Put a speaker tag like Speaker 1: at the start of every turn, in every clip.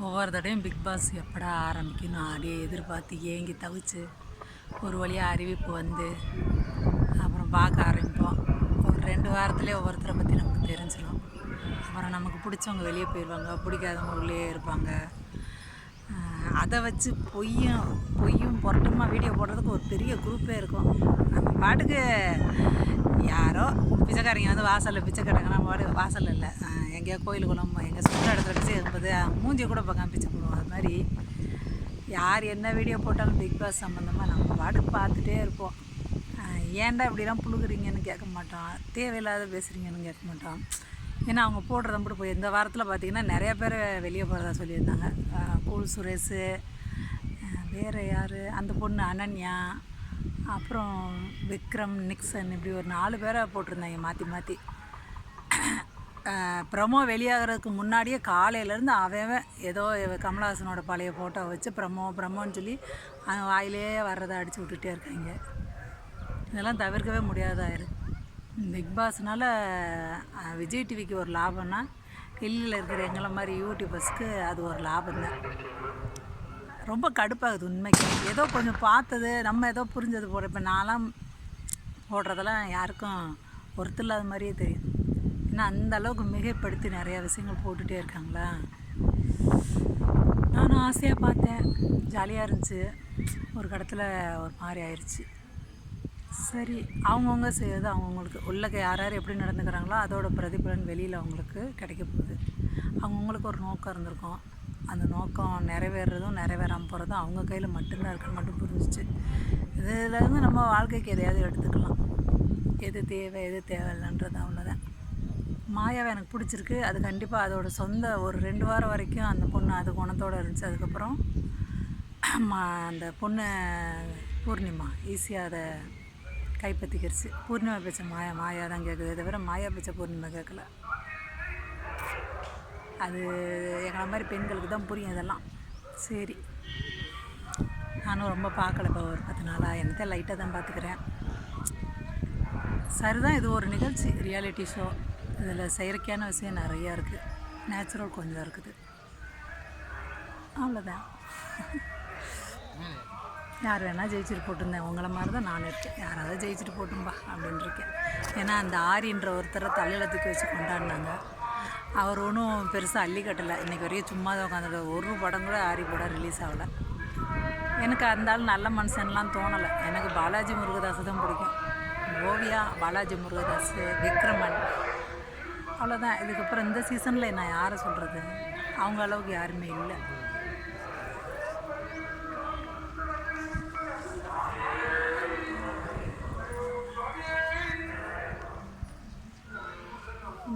Speaker 1: ஒவ்வொரு தடையும் big pass எப்படா ஆரம்பிக்கணும் அப்படியே எதிர்பார்த்து ஏங்கி தவிச்சு ஒரு வழியாக அறிவிப்பு வந்து அப்புறம் பார்க்க ஆரம்பிப்போம். ஒரு ரெண்டு வாரத்துலேயே ஒவ்வொருத்தரை பற்றி நமக்கு தெரிஞ்சிடும் அப்புறம் நமக்கு பிடிச்சவங்க வெளியே போயிடுவாங்க பிடிக்காதவங்க உள்ளே இருப்பாங்க. அதை வச்சு பொய்யும் பொய்யும் புரட்டமாக வீடியோ போடுறதுக்கு ஒரு பெரிய குரூப்பே இருக்கும். நம்ம பாட்டுக்கு யாரோ பிச்சைக்காரங்க வந்து வாசலில் பிச்சை கிடக்குனா பாடு வாசல் இல்லை. எங்கேயா கோயில் குளம் எங்கள் சுற்ற இடத்துல வச்சு இருக்கும்போது மூஞ்சியை கூட இப்போ பிச்சை போடுவோம். அது மாதிரி யார் என்ன வீடியோ போட்டாலும் பிக் பாஸ் சம்மந்தமாக நம்ம பாட்டுக்கு பார்த்துட்டே இருப்போம். ஏன்டா இப்படிலாம் புழுகுறீங்கன்னு கேட்க மாட்டோம் தேவையில்லாத பேசுகிறீங்கன்னு கேட்க மாட்டோம் ஏன்னா அவங்க போடுறத மட்டும் போய் இந்த வாரத்தில் பார்த்தீங்கன்னா நிறைய பேர் வெளியே போகிறதா சொல்லியிருந்தாங்க. கூழ் கூல் சுரேஷு வேறு யார்? அந்த பொண்ணு அனன்யா அப்புறம் விக்ரம் நிக்சன் இப்படி ஒரு நாலு பேரை போட்டிருந்தாங்க மாற்றி மாற்றி ப்ரமோ வெளியாகிறதுக்கு முன்னாடியே காலையிலேருந்து அவன் ஏதோ கமலஹாசனோட பழைய ஃபோட்டோ வச்சு ப்ரமோ ப்ரமோன்னு சொல்லி அவன் வாயிலே வர்றதை அடித்து விட்டுட்டே இருக்காங்க. இதெல்லாம் தவிர்க்கவே முடியாதாயிரு பிக் பாஸ்னால் விஜய் டிவிக்கு ஒரு லாபம்னா கில்லியில் இருக்கிற எங்களை மாதிரி யூடியூபர்ஸ்க்கு அது ஒரு லாபம் தான் ரொம்ப கடுப்பாகுது உண்மைக்கு. ஏதோ கொஞ்சம் பார்த்தது நம்ம ஏதோ புரிஞ்சது போடுற இப்போ நான்லாம் போடுறதெல்லாம் யாருக்கும் ஒருத்தில்லாத இல்லாத மாதிரியே தெரியும். ஏன்னா அந்த அளவுக்கு மிகைப்படுத்தி நிறையா விஷயங்கள் போட்டுகிட்டே இருக்காங்களா? நானும் ஆசையாக பார்த்தேன். ஜாலியாக இருந்துச்சு. ஒரு கடத்தில் ஒரு மாதிரி ஆயிடுச்சு சரி அவங்கவுங்க செய்யறது அவங்கவுங்களுக்கு. உள்ளக்க யார் யார் எப்படி நடந்துக்கிறாங்களோ அதோட பிரதிபலன் வெளியில் அவங்களுக்கு கிடைக்க போகுது. அவங்கவுங்களுக்கு ஒரு நோக்கம் இருந்திருக்கும். அந்த நோக்கம் நிறைவேறதும் நிறைவேறாமல் போகிறதும் அவங்க கையில் மட்டும்தான் இருக்குன்னு மட்டும் புரிஞ்சிச்சு. இதுலேருந்து நம்ம வாழ்க்கைக்கு எதையாவது எடுத்துக்கலாம். எது தேவை எது தேவையில்லைன்றது அவ்வளோ மாயாவை எனக்கு பிடிச்சிருக்கு. அது கண்டிப்பாக அதோட சொந்த ஒரு ரெண்டு வாரம் வரைக்கும் அந்த பொண்ணு அது குணத்தோடு இருந்துச்சு. அதுக்கப்புறம் மா அந்த பொண்ணு பூர்ணிமா ஈஸியாக அதை கைப்பற்றிக்கிடுச்சு பூர்ணிமா பேச்ச மாயா மாயா தான் கேட்குது தவிர மாயா பேச்ச பூர்ணிமா கேட்கல. அது எங்களை மாதிரி பெண்களுக்கு தான் புரியும் இதெல்லாம். சரி. நானும் ரொம்ப பார்க்கல இப்போ ஒரு பத்து நாளாக என்னத்தை லைட்டாக தான் பார்த்துக்கிறேன். சரிதான் இது ஒரு நிகழ்ச்சி ரியாலிட்டி ஷோ இதில் செயற்கையான விஷயம் நிறையா இருக்குது. நேச்சுரல் கொஞ்சம் இருக்குது. அவ்வளோதான். யார் வேணால் ஜெயிச்சுட்டு போட்டிருந்தேன். உங்களை மாதிரி தான் நான் இருக்கேன். யாராவது ஜெயிச்சுட்டு போட்டும்பா அப்படின்னு இருக்கேன். ஏன்னா அந்த ஆரின்ற ஒருத்தரை தலையில தூக்கி வச்சு கொண்டாடினாங்க. அவர் ஒன்றும் பெருசாக அள்ளி கட்டலை. இன்றைக்கி வரையும் சும்மா தான் உட்காந்துட்டு ஒரு படம் கூட ஆரி படம் ரிலீஸ் ஆகலை. எனக்கு அந்த ஆள் நல்ல மனுஷன்லாம் தோணலை. எனக்கு பாலாஜி முருகதாஸ் தான் பிடிக்கும். ஓவியா பாலாஜி முருகதாஸ் விக்ரமன் அவ்வளோதான் இதுக்கப்புறம் இந்த சீசனில் நான் யாரை சொல்கிறது அவங்க அளவுக்கு யாருமே இல்லை.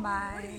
Speaker 1: பாய்